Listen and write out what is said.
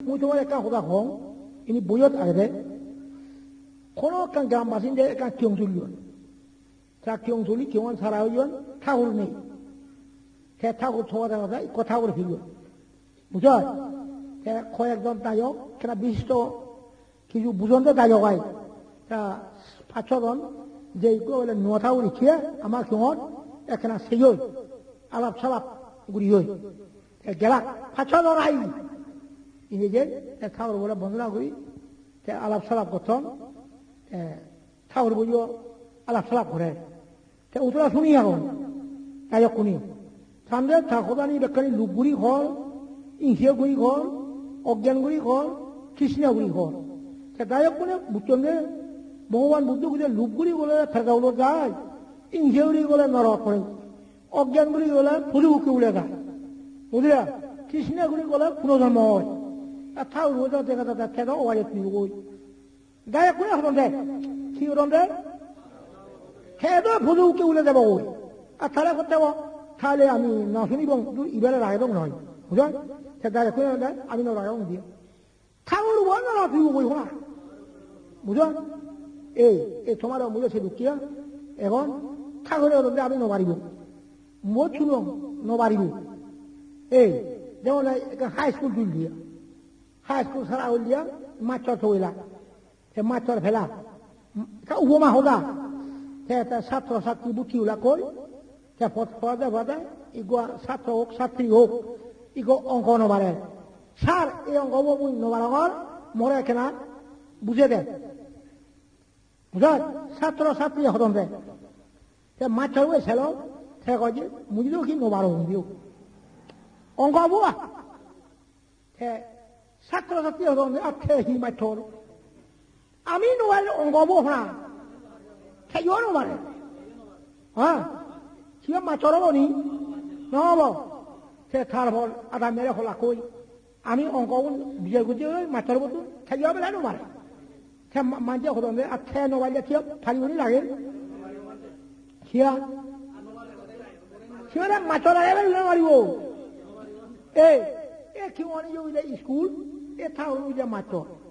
মই তোমাৰ এটা সজাগ হওঁ ইনি বৈয়ত আহিলে কোনো কান গ্রাম বাসিন্দা একা কিয়ং চলিয়ন তা কিয়ং চলি কিয়ন সারা হইয়ন ঠাকুর নেই সে ঠাকুর ছোয়া দেখা যায় কথা বলে ফিরিয়ন বুঝ কয়েকজন গায়ক কেনা বিশিষ্ট কিছু বুঝন্ত গায়ক আই পাঁচ ছজন যে বলে নথাও লিখিয়ে আমার সিংহর এখানে সেই আলাপ সালাপ ঘুরি হই গেলাক পাঁচ ছজন আইলি নিজের খাবার বলে বন্ধ না করি আলাপ সালাপ করতাম খাবার বলি আলাপ সালাপ করে। উতলা শুনি এখন তাই শুনি। চান্দে সামনে থাকতানি বেকানি লুকগুড়ি ঘর গুৰি ঘৰ অজ্ঞানগুড়ি গুৰি ঘৰ ঘর। তাইক বলে বুচন্দে ভগবান বুদ্ধ গুলি লুকগুড়ি গ'লে ফেরকাউল যায় ইংসিয়গুড়ি গলে নরক অজ্ঞান অজ্ঞানগুড়ি গলে ফুলি বুকি উলে যায়। বুঝলে? কৃষ্ণাগুড়ি গলে পুনর্জন্ম হয়। taw wo do de ga da ke do wa yet ni wo da ya ku ya hobon de ti uron de ke do bu lu ke ule de ba wo a ta ra ko de wo ta le ami no hini bon du i ba la ra ga bon noi bu do ta da ya ku ya da ami no ra ga bon di ta wo wo na ra ti wo ha bu do e e to ma ra mu le se du kia e gon ta go ro de ami no ba ri bu mo chu no no ba ri bu e de wo la ka high school du dia high school ছাড়া হলিয়া মাছ চর সে মাছ চর উপমা হলা সে তার ছাত্র ছাত্রী বুথি হলা কই সে পথ পড়া যায় পড়া যায় ছাত্র হোক ছাত্রী হোক ইগো অঙ্ক নবারে স্যার এই অঙ্ক বই নবার মরে কেনা বুঝে দে বুঝল ছাত্র ছাত্রী হতন দেয় সে মাছ চর হয়ে সে কয় যে মুজিদেও কি নবার হন দিও অঙ্ক Abu sacro sapio donde apte hima toro a mí no vale un gobo fra que yo no vale ah si yo machoro boni no bo se tarbo adamere hola koi a mí un gobo bien gudio machoro botu que yo vale no vale que manje ho donde apte no vale tío pariuni la que kia kia machoro ya vale no vale eh e che vuole io le school e ta uja mato